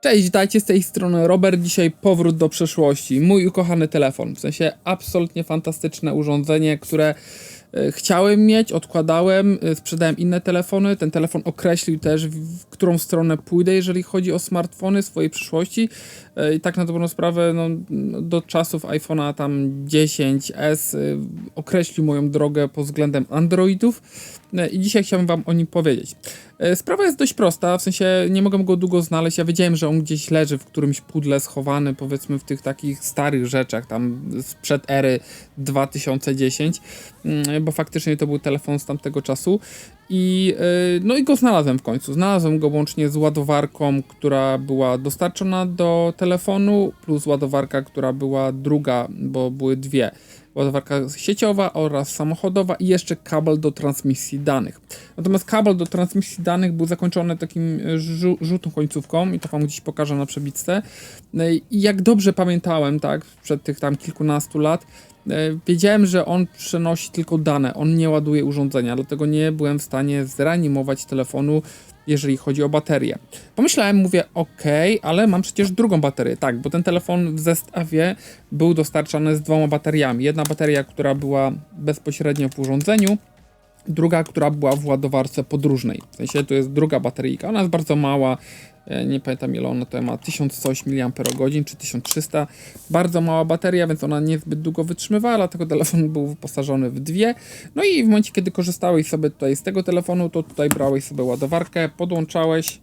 Cześć, witajcie z tej strony Robert. Dzisiaj powrót do przeszłości. Mój ukochany telefon. W sensie absolutnie fantastyczne urządzenie, które e, chciałem mieć, odkładałem, e, sprzedałem inne telefony. Ten telefon określił też, w którą stronę pójdę, jeżeli chodzi o smartfony swojej przyszłości. E, I tak na dobrą sprawę, no, do czasów iPhone'a tam 10S e, określił moją drogę pod względem Androidów. I dzisiaj chciałbym Wam o nim powiedzieć. E, Sprawa jest dość prosta, w sensie nie mogę go długo znaleźć. Ja wiedziałem, że on gdzieś leży w którymś pudle schowany, powiedzmy w tych takich starych rzeczach, tam sprzed ery 2010, mm, bo faktycznie to był telefon z tamtego czasu. I, e, no i go znalazłem w końcu. Znalazłem go łącznie z ładowarką, która była dostarczona do telefonu, plus ładowarka, która była druga, bo były dwie ładowarka sieciowa oraz samochodowa i jeszcze kabel do transmisji danych. Natomiast kabel do transmisji danych był zakończony takim e, żółtą końcówką i to wam gdzieś pokażę na przebitce. No I jak dobrze pamiętałem, tak, przed tych tam kilkunastu lat, e, wiedziałem, że on przenosi tylko dane, on nie ładuje urządzenia, dlatego nie byłem w stanie zreanimować telefonu, jeżeli chodzi o baterię. Pomyślałem, mówię, ok, ale mam przecież drugą baterię. Tak, bo ten telefon w zestawie był dostarczany z dwoma bateriami. Jedna bateria, która była bezpośrednio w urządzeniu, druga, która była w ładowarce podróżnej. W sensie to jest druga bateryjka. Ona jest bardzo mała. e, Nie pamiętam ile ona to ma, 1000 coś mAh czy 1300. Bardzo mała bateria, więc ona niezbyt długo wytrzymywała, dlatego telefon był wyposażony w dwie. No i w momencie, kiedy korzystałeś sobie tutaj z tego telefonu, to tutaj brałeś sobie ładowarkę, podłączałeś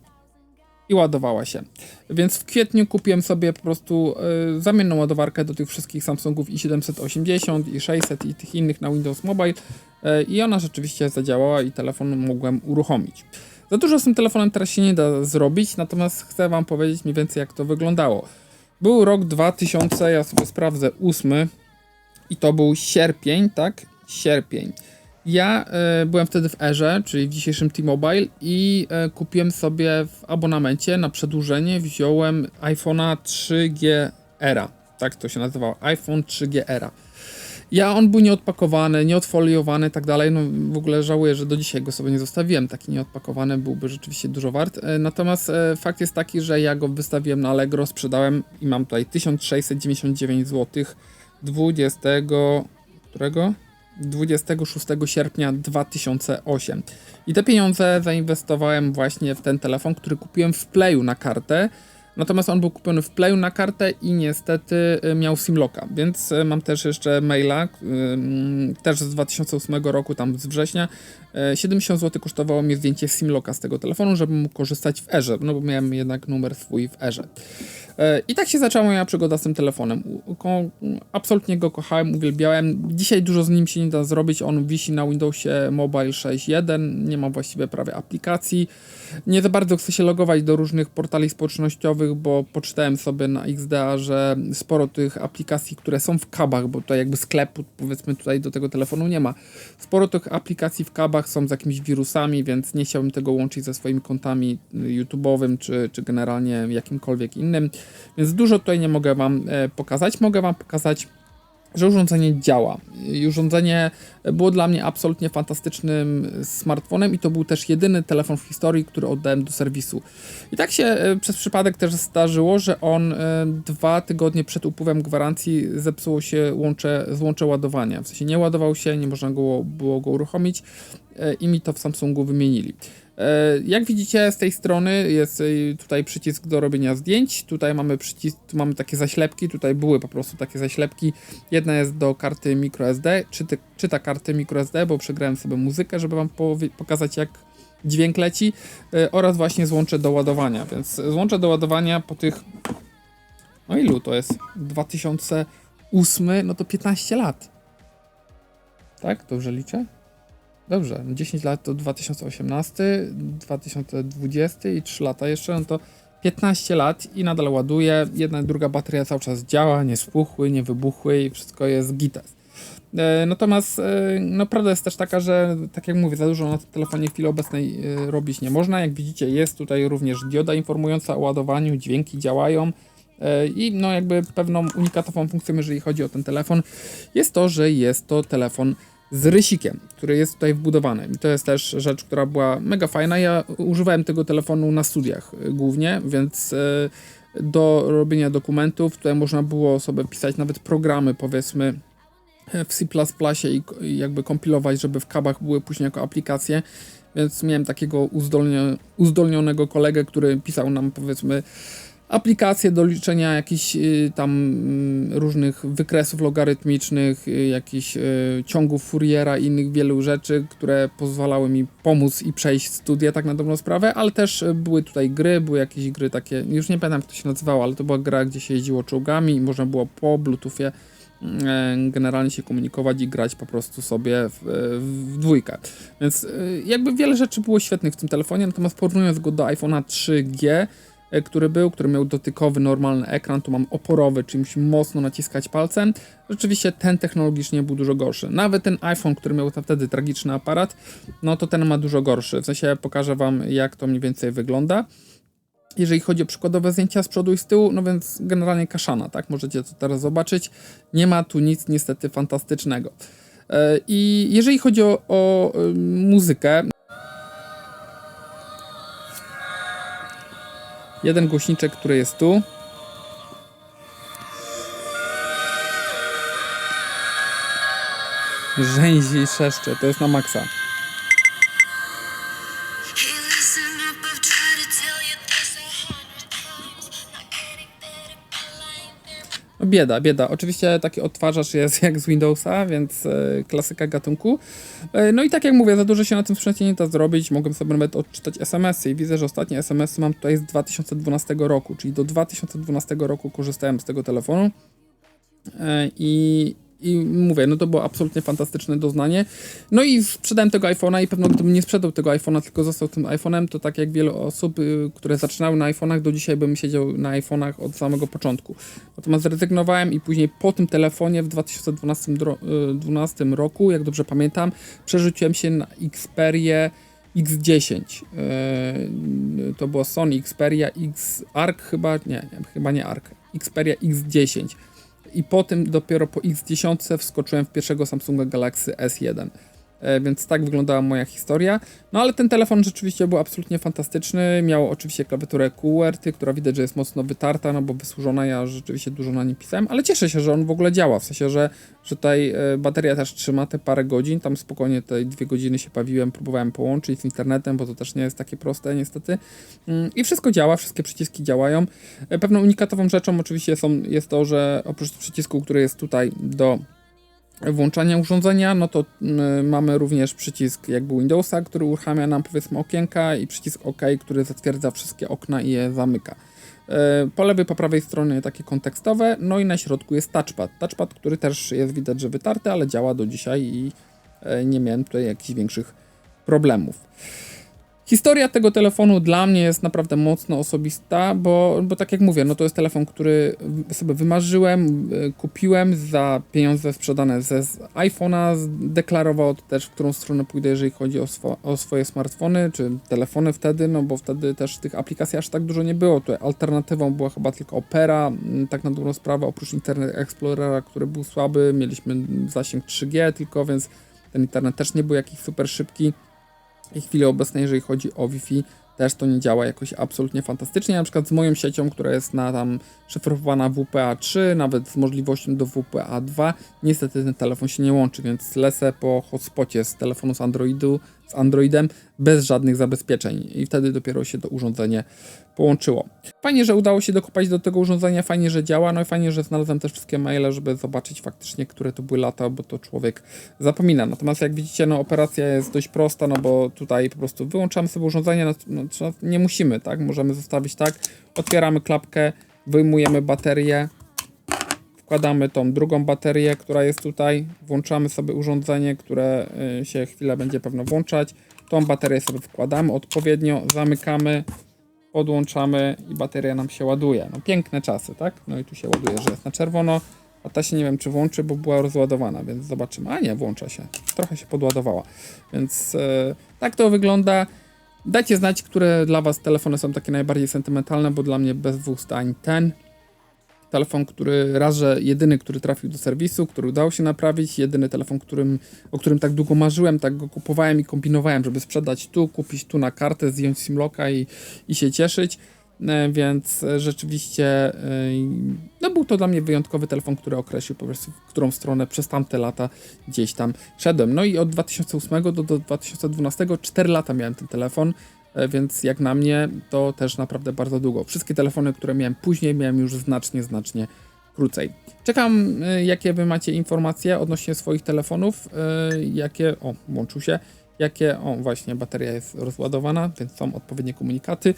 i ładowała się. Więc w kwietniu kupiłem sobie po prostu y, zamienną ładowarkę do tych wszystkich Samsungów i780, i 600 i tych innych na Windows Mobile i ona rzeczywiście zadziałała i telefon mogłem uruchomić. Za dużo z tym telefonem teraz się nie da zrobić, natomiast chcę wam powiedzieć mniej więcej jak to wyglądało. Był rok 2000, ja sobie sprawdzę, 8 i to był sierpień, tak? Sierpień. Ja e, byłem wtedy w Erze, czyli w dzisiejszym T-Mobile i e, kupiłem sobie w abonamencie na przedłużenie, wziąłem iPhone'a 3G Era. Tak to się nazywało, iPhone 3G Era. Ja on był nieodpakowany, nieodfoliowany i tak dalej. No w ogóle żałuję, że do dzisiaj go sobie nie zostawiłem. Taki nieodpakowany byłby rzeczywiście dużo wart. E, Natomiast e, fakt jest taki, że ja go wystawiłem na Allegro, sprzedałem i mam tutaj 1699 zł 20 którego? 26 sierpnia 2008. I te pieniądze zainwestowałem właśnie w ten telefon, który kupiłem w Playu na kartę. Natomiast on był kupiony w Playu na kartę i niestety y, miał Simlocka, więc y, mam też jeszcze maila, y, mm, też z 2008 roku, tam z września. Y, 70 zł kosztowało mnie zdjęcie Simlocka z tego telefonu, żebym mógł korzystać w Erze, no bo miałem jednak numer swój w Erze. I tak się zaczęła moja przygoda z tym telefonem. Absolutnie go kochałem, uwielbiałem. Dzisiaj dużo z nim się nie da zrobić. On wisi na Windowsie Mobile 6.1, nie ma właściwie prawie aplikacji. Nie za bardzo chcę się logować do różnych portali społecznościowych, bo poczytałem sobie na XDA, że sporo tych aplikacji, które są w kabach, bo tutaj jakby sklepu powiedzmy tutaj do tego telefonu nie ma. Sporo tych aplikacji w kabach są z jakimiś wirusami, więc nie chciałbym tego łączyć ze swoimi kontami y, YouTube'owym czy, czy generalnie jakimkolwiek innym. Więc dużo tutaj nie mogę Wam e, pokazać. Mogę Wam pokazać, że urządzenie działa. Urządzenie było dla mnie absolutnie fantastycznym smartfonem i to był też jedyny telefon w historii, który oddałem do serwisu. I tak się e, przez przypadek też zdarzyło, że on e, dwa tygodnie przed upływem gwarancji zepsuło się łącze, złącze ładowania. W sensie nie ładował się, nie można go, było go uruchomić e, i mi to w Samsungu wymienili. E, Jak widzicie z tej strony jest e, tutaj przycisk do robienia zdjęć, tutaj mamy przycisk, tu mamy takie zaślepki, tutaj były po prostu takie zaślepki. Jedna jest do karty microSD, czyta, czyta karty microSD, bo przegrałem sobie muzykę, żeby wam pokazać jak dźwięk leci e, oraz właśnie złącze do ładowania, więc złącze do ładowania po tych no ilu to jest? 2008, no to 15 lat. Tak? Dobrze liczę? Dobrze, no 10 lat to 2018, 2020 i 3 lata jeszcze, no to 15 lat i nadal ładuje. Jedna i druga bateria cały czas działa, nie spuchły, nie wybuchły i wszystko jest gites. E, Natomiast e, no, prawda jest też taka, że tak jak mówię, za dużo na telefonie w chwili obecnej e, robić nie można. Jak widzicie, jest tutaj również dioda informująca o ładowaniu, dźwięki działają. I no jakby pewną unikatową funkcją, jeżeli chodzi o ten telefon, jest to, że jest to telefon z rysikiem, który jest tutaj wbudowany. I to jest też rzecz, która była mega fajna. Ja używałem tego telefonu na studiach y, głównie, więc y, do robienia dokumentów tutaj można było sobie pisać nawet programy, powiedzmy w C++ i jakby kompilować, żeby w kabach były później jako aplikacje. Więc miałem takiego uzdolnio, uzdolnionego kolegę, który pisał nam powiedzmy aplikacje do liczenia jakichś y, tam mm, różnych wykresów logarytmicznych, y, jakichś y, ciągów Fouriera i innych wielu rzeczy, które pozwalały mi pomóc i przejść studia tak na dobrą sprawę, ale też były tutaj gry, były jakieś gry takie, już nie pamiętam jak to się nazywało, ale to była gra, gdzie się jeździło czołgami i można było po bluetoothie e, generalnie się komunikować i grać po prostu sobie w, w dwójkę. Więc e, jakby wiele rzeczy było świetnych w tym telefonie, natomiast porównując go do iPhone'a 3G, e, który był, który miał dotykowy, normalny ekran, tu mam oporowy, czyli mocno naciskać palcem. Rzeczywiście ten technologicznie był dużo gorszy. Nawet ten iPhone, który miał wtedy tragiczny aparat, no to ten ma dużo gorszy. W sensie pokażę wam, jak to mniej więcej wygląda jeżeli chodzi o przykładowe zdjęcia z przodu i z tyłu, no więc generalnie kaszana, tak? Możecie to teraz zobaczyć. Nie ma tu nic niestety fantastycznego. E, I jeżeli chodzi o, o y, muzykę, jeden głośniczek, który jest tu. Rzęzi i trzeszcze, to jest na maksa. Bieda, bieda. Oczywiście taki odtwarzacz jest jak z Windowsa, więc e, klasyka gatunku. E, no i tak jak mówię, za dużo się na tym sprzęcie nie da zrobić. Mogłem sobie nawet odczytać SMS-y i widzę, że ostatnie SMS-y mam tutaj z 2012 roku, czyli do 2012 roku korzystałem z tego telefonu. E, I, I mówię, no to było absolutnie fantastyczne doznanie. No i sprzedałem tego iPhone'a i pewno gdybym nie sprzedał tego iPhone'a, tylko został tym iPhone'em, to tak jak wiele osób, y, które zaczynały na iPhone'ach, do dzisiaj bym siedział na iPhone'ach od samego początku. Natomiast zrezygnowałem i później po tym telefonie w 2012 dro- y, 12 roku, jak dobrze pamiętam, przerzuciłem się na Xperię X10. Yy, to było Sony Xperia X Arc chyba, nie chyba nie Arc. Xperia X10 i potem dopiero po X10 wskoczyłem w pierwszego Samsunga Galaxy S1. E, Więc tak wyglądała moja historia. No ale ten telefon rzeczywiście był absolutnie fantastyczny. Miał oczywiście klawiaturę QWERTY, która widać, że jest mocno wytarta, no bo wysłużona. Ja rzeczywiście dużo na nim pisałem, ale cieszę się, że on w ogóle działa. W sensie, że, że tutaj e, bateria też trzyma te parę godzin. Tam spokojnie te dwie godziny się bawiłem, próbowałem połączyć z internetem, bo to też nie jest takie proste niestety. Mm, I wszystko działa, wszystkie przyciski działają. E, Pewną unikatową rzeczą oczywiście są, jest to, że oprócz przycisku, który jest tutaj do włączania urządzenia, no to mamy również przycisk jakby Windowsa, który uruchamia nam powiedzmy okienka i przycisk OK, który zatwierdza wszystkie okna i je zamyka. Y, po lewej, po prawej stronie takie kontekstowe, no i na środku jest touchpad. Touchpad, który też jest widać, że wytarty, ale działa do dzisiaj i y, nie miałem tutaj jakichś większych problemów. Historia tego telefonu dla mnie jest naprawdę mocno osobista, bo, bo tak jak mówię, no to jest telefon, który sobie wymarzyłem, y, kupiłem za pieniądze sprzedane ze iPhone'a, deklarował też, w którą stronę pójdę, jeżeli chodzi o, swo, o swoje smartfony, czy telefony wtedy, no bo wtedy też tych aplikacji aż tak dużo nie było. Tutaj alternatywą była chyba tylko Opera, mm, tak na dobrą sprawę, oprócz Internet Explorera, który był słaby, mieliśmy zasięg 3G tylko, więc ten internet też nie był jakiś super szybki. W chwili obecnej, jeżeli chodzi o Wi-Fi, też to nie działa jakoś absolutnie fantastycznie. Na przykład z moją siecią, która jest na tam szyfrowana WPA3, nawet z możliwością do WPA2, niestety ten telefon się nie łączy, więc lecę po hotspocie z telefonu z Androidu, z Androidem bez żadnych zabezpieczeń i wtedy dopiero się to urządzenie połączyło. Fajnie, że udało się dokopać do tego urządzenia, fajnie, że działa, no i fajnie, że znalazłem też wszystkie maile, żeby zobaczyć faktycznie, które to były lata, bo to człowiek zapomina. Natomiast jak widzicie, no operacja jest dość prosta, no bo tutaj po prostu wyłączamy sobie urządzenie, no trzeba- nie musimy, tak? Możemy zostawić tak, otwieramy klapkę, wyjmujemy baterię, wkładamy tą drugą baterię, która jest tutaj, włączamy sobie urządzenie, które y, się chwilę będzie pewno włączać. Tą baterię sobie wkładamy odpowiednio, zamykamy, podłączamy i bateria nam się ładuje. No piękne czasy, tak? No i tu się ładuje, że jest na czerwono, a ta się nie wiem czy włączy, bo była rozładowana, więc zobaczymy. A nie, włącza się. Trochę się podładowała. Więc e, tak to wygląda. Dajcie znać, które dla Was telefony są takie najbardziej sentymentalne, bo dla mnie bez dwóch zdań ten telefon, który raz, że jedyny, który trafił do serwisu, który udało się naprawić, jedyny telefon, którym, o którym tak długo marzyłem, tak go kupowałem i kombinowałem, żeby sprzedać tu, kupić tu na kartę, zdjąć simlocka i, i się cieszyć. E, Więc e, rzeczywiście e, no był to dla mnie wyjątkowy telefon, który określił po prostu, w którą stronę przez tamte lata gdzieś tam szedłem. No i od 2008 do, do 2012 4 lata miałem ten telefon, więc jak na mnie to też naprawdę bardzo długo. Wszystkie telefony, które miałem później, miałem już znacznie, znacznie krócej. Czekam, jakie wy macie informacje odnośnie swoich telefonów, jakie, o, włączył się, jakie, o właśnie, bateria jest rozładowana, więc są odpowiednie komunikaty.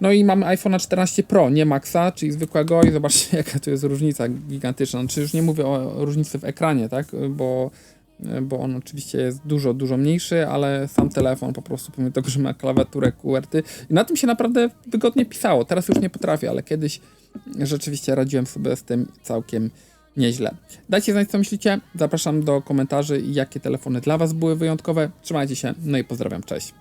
No i mamy iPhone 14 Pro, nie Maxa, czyli zwykłego i zobaczcie jaka tu jest różnica gigantyczna. Znaczy już nie mówię o różnicy w ekranie, tak, bo, bo on oczywiście jest dużo, dużo mniejszy, ale sam telefon po prostu pomimo tego, że ma klawiaturę QWERTY i na tym się naprawdę wygodnie pisało. Teraz już nie potrafię, ale kiedyś rzeczywiście radziłem sobie z tym całkiem nieźle. Dajcie znać co myślicie, zapraszam do komentarzy jakie telefony dla Was były wyjątkowe. Trzymajcie się, no i pozdrawiam, cześć.